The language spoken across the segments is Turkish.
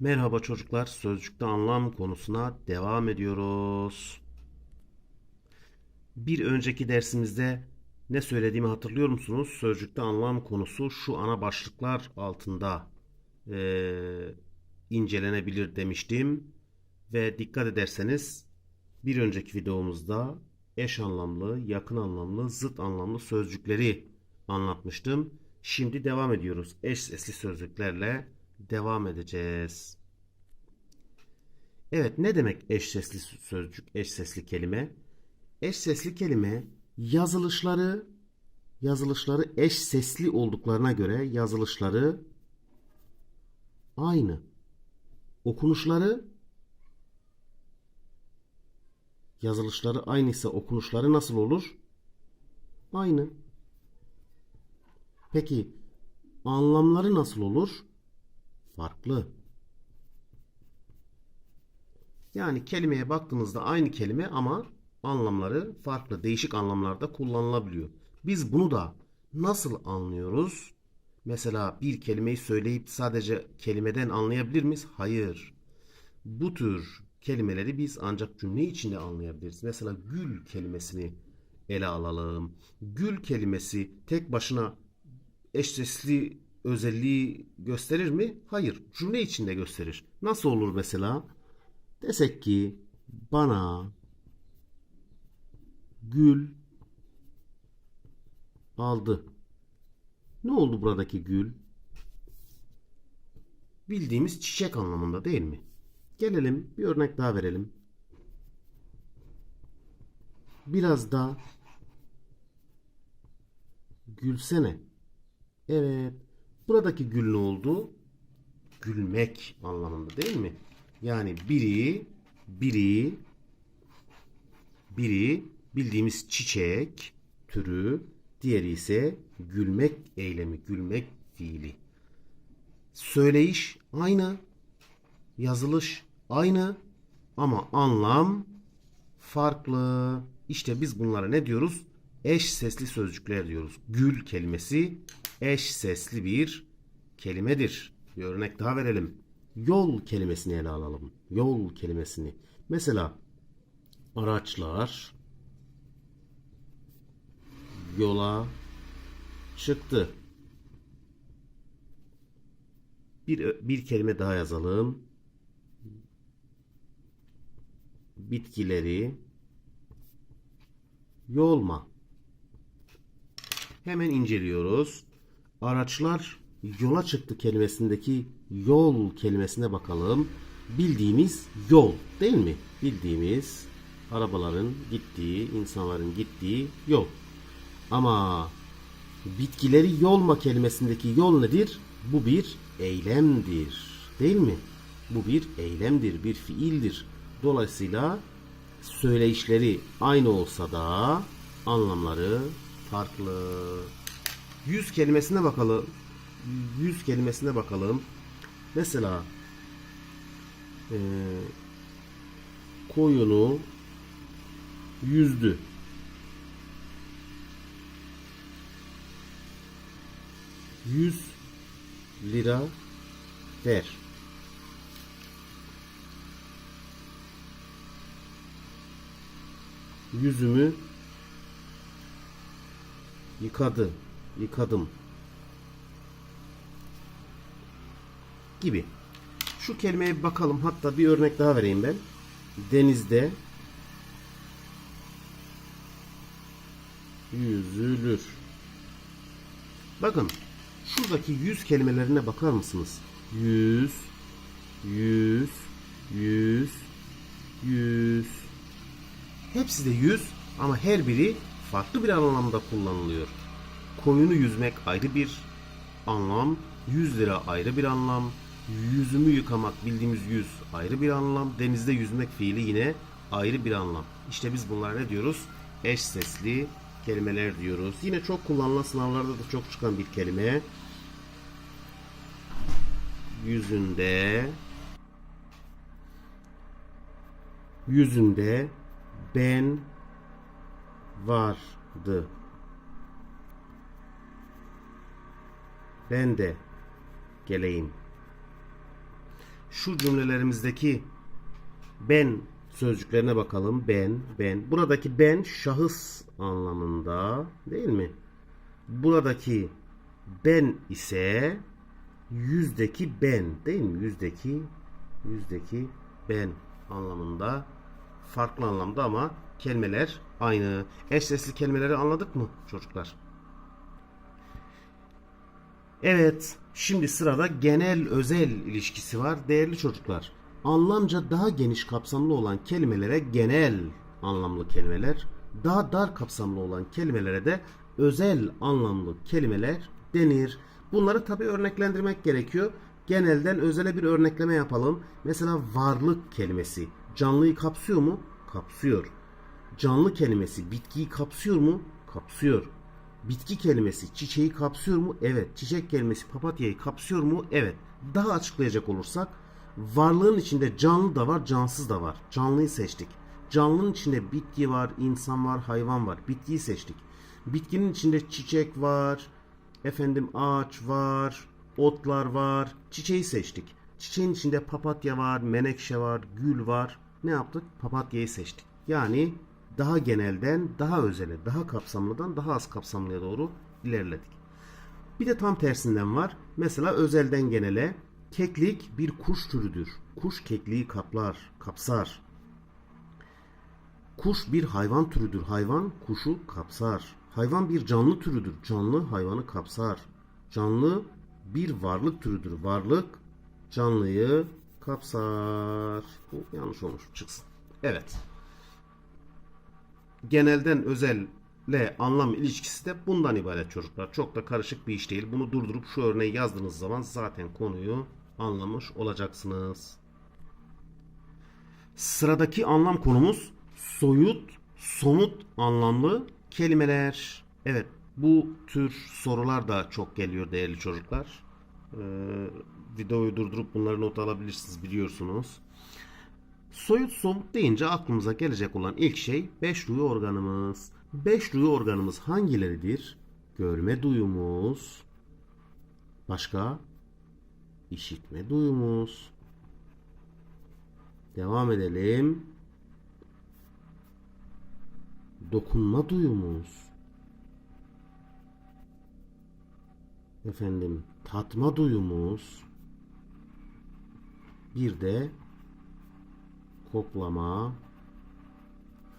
Merhaba çocuklar, sözcükte anlam konusuna devam ediyoruz. Bir önceki dersimizde ne söylediğimi hatırlıyor musunuz? Sözcükte anlam konusu şu ana başlıklar altında eee, incelenebilir demiştim. Ve dikkat ederseniz bir önceki videomuzda eş anlamlı, yakın anlamlı, zıt anlamlı sözcükleri anlatmıştım. Şimdi devam ediyoruz. Eş sesli sözcüklerle devam edeceğiz. Evet, ne demek eş sesli sözcük, eş sesli kelime? Eş sesli kelime yazılışları yazılışları eş sesli olduklarına göre yazılışları aynı. Okunuşları yazılışları aynıysa okunuşları nasıl olur? Aynı. Peki anlamları nasıl olur? Farklı. Yani kelimeye baktığınızda aynı kelime ama anlamları farklı, değişik anlamlarda kullanılabiliyor. Biz bunu da nasıl anlıyoruz? Mesela bir kelimeyi söyleyip sadece kelimeden anlayabilir miyiz? Hayır. Bu tür kelimeleri biz ancak cümle içinde anlayabiliriz. Mesela gül kelimesini ele alalım. Gül kelimesi tek başına eş sesli özelliği gösterir mi? Hayır. Cümle içinde gösterir. Nasıl olur mesela? Desek ki bana gül aldı. Ne oldu buradaki gül? Bildiğimiz çiçek anlamında değil mi? Gelelim bir örnek daha verelim. Biraz da gülsene. Evet. Buradaki gül ne oldu? Gülmek anlamında değil mi? Yani biri, biri, biri bildiğimiz çiçek türü, diğeri ise gülmek eylemi, gülmek fiili. Söyleyiş aynı, yazılış aynı ama anlam farklı. İşte biz bunlara ne diyoruz? Eş sesli sözcükler diyoruz. Gül kelimesi eş sesli bir kelimedir. Bir örnek daha verelim. Yol kelimesini ele alalım. Yol kelimesini. Mesela araçlar yola çıktı. Bir, bir kelime daha yazalım. Bitkileri yolma. Hemen inceliyoruz. Araçlar yola çıktı kelimesindeki yol kelimesine bakalım. Bildiğimiz yol değil mi? Bildiğimiz arabaların gittiği, insanların gittiği yol. Ama bitkileri yolma kelimesindeki yol nedir? Bu bir eylemdir. Değil mi? Bu bir eylemdir, bir fiildir. Dolayısıyla söyleyişleri aynı olsa da anlamları farklı. Yüz kelimesine bakalım. Yüz kelimesine bakalım. Mesela eee, koyunu yüzdü. Yüz lira ver. Yüzümü yıkadı, yıkadım gibi. Şu kelimeye bir bakalım. Hatta bir örnek daha vereyim ben. Denizde yüzülür. Bakın şuradaki yüz kelimelerine bakar mısınız? Yüz, yüz, yüz, yüz. Hepsi de yüz ama her biri farklı bir anlamda kullanılıyor. Koyunu yüzmek ayrı bir anlam, 100 lira ayrı bir anlam, yüzümü yıkamak bildiğimiz yüz ayrı bir anlam, denizde yüzmek fiili yine ayrı bir anlam. İşte biz bunlara ne diyoruz? Eş sesli kelimeler diyoruz. Yine çok kullanılan sınavlarda da çok çıkan bir kelime. Yüzünde yüzünde ben vardı. Ben de geleyim. şu cümlelerimizdeki ben sözcüklerine bakalım. Ben, ben. Buradaki ben şahıs anlamında değil mi? Buradaki ben ise yüzdeki ben değil mi? Yüzdeki yüzdeki ben anlamında farklı anlamda ama kelimeler aynı. Eş sesli kelimeleri anladık mı çocuklar? Evet, şimdi sırada genel özel ilişkisi var değerli çocuklar. Anlamca daha geniş kapsamlı olan kelimelere genel anlamlı kelimeler, daha dar kapsamlı olan kelimelere de özel anlamlı kelimeler denir. Bunları tabi örneklendirmek gerekiyor. Genelden özele bir örnekleme yapalım. Mesela varlık kelimesi canlıyı kapsıyor mu? Kapsıyor. Canlı kelimesi bitkiyi kapsıyor mu? Kapsıyor. Bitki kelimesi çiçeği kapsıyor mu? Evet. Çiçek kelimesi papatyayı kapsıyor mu? Evet. Daha açıklayacak olursak varlığın içinde canlı da var, cansız da var. Canlıyı seçtik. Canlının içinde bitki var, insan var, hayvan var. Bitkiyi seçtik. Bitkinin içinde çiçek var, efendim ağaç var, otlar var. Çiçeği seçtik. Çiçeğin içinde papatya var, menekşe var, gül var. Ne yaptık? Papatyayı seçtik. Yani daha genelden daha özele, daha kapsamlıdan daha az kapsamlıya doğru ilerledik. Bir de tam tersinden var. Mesela özelden genele keklik bir kuş türüdür. Kuş kekliği kaplar, kapsar. Kuş bir hayvan türüdür. Hayvan kuşu kapsar. Hayvan bir canlı türüdür. Canlı hayvanı kapsar. Canlı bir varlık türüdür. Varlık canlıyı kapsar. Bu yanlış olmuş çıksın. Evet genelden özelle anlam ilişkisi de bundan ibaret çocuklar. Çok da karışık bir iş değil. Bunu durdurup şu örneği yazdığınız zaman zaten konuyu anlamış olacaksınız. Sıradaki anlam konumuz soyut, somut anlamlı kelimeler. Evet, bu tür sorular da çok geliyor değerli çocuklar. Ee, videoyu durdurup bunları not alabilirsiniz biliyorsunuz. Soyut somut deyince aklımıza gelecek olan ilk şey beş duyu organımız. Beş duyu organımız hangileridir? Görme duyumuz. Başka? İşitme duyumuz. Devam edelim. Dokunma duyumuz. Efendim, tatma duyumuz. Bir de koklama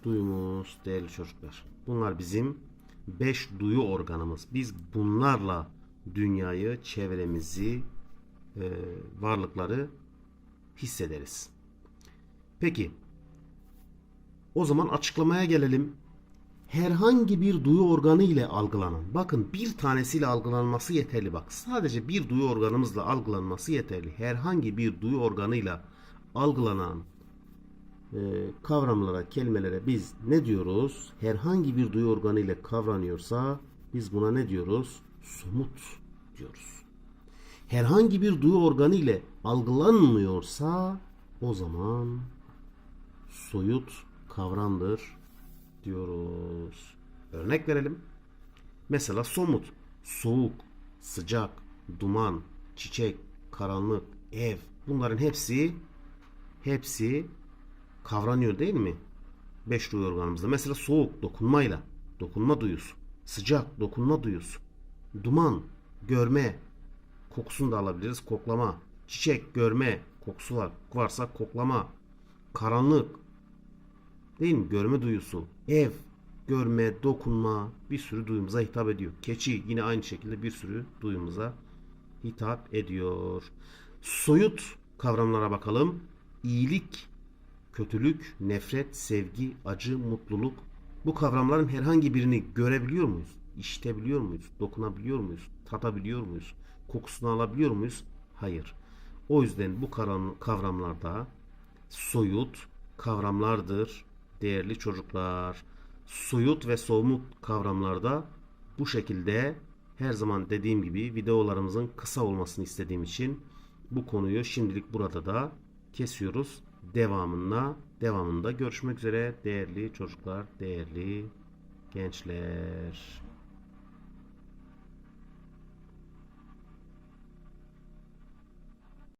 duyumuz değerli çocuklar. Bunlar bizim beş duyu organımız. Biz bunlarla dünyayı, çevremizi, e, varlıkları hissederiz. Peki, o zaman açıklamaya gelelim. Herhangi bir duyu organı ile algılanan, bakın bir tanesiyle algılanması yeterli bak. Sadece bir duyu organımızla algılanması yeterli. Herhangi bir duyu organıyla algılanan kavramlara, kelimelere biz ne diyoruz? Herhangi bir duyu organı ile kavranıyorsa biz buna ne diyoruz? Somut diyoruz. Herhangi bir duyu organı ile algılanmıyorsa o zaman soyut kavramdır diyoruz. Örnek verelim. Mesela somut, soğuk, sıcak, duman, çiçek, karanlık, ev bunların hepsi hepsi kavranıyor değil mi? Beş duyu organımızda. Mesela soğuk dokunmayla, dokunma duyusu. Sıcak dokunma duyusu. Duman, görme, kokusunu da alabiliriz. Koklama. Çiçek, görme, kokusu var. Varsa koklama. Karanlık, değil mi? Görme duyusu. Ev, görme, dokunma bir sürü duyumuza hitap ediyor. Keçi yine aynı şekilde bir sürü duyumuza hitap ediyor. Soyut kavramlara bakalım. İyilik, kötülük, nefret, sevgi, acı, mutluluk bu kavramların herhangi birini görebiliyor muyuz? İşitebiliyor muyuz? Dokunabiliyor muyuz? Tadabiliyor muyuz? Kokusunu alabiliyor muyuz? Hayır. O yüzden bu kavramlarda soyut kavramlardır değerli çocuklar. Soyut ve somut kavramlarda bu şekilde her zaman dediğim gibi videolarımızın kısa olmasını istediğim için bu konuyu şimdilik burada da kesiyoruz devamında devamında görüşmek üzere değerli çocuklar, değerli gençler.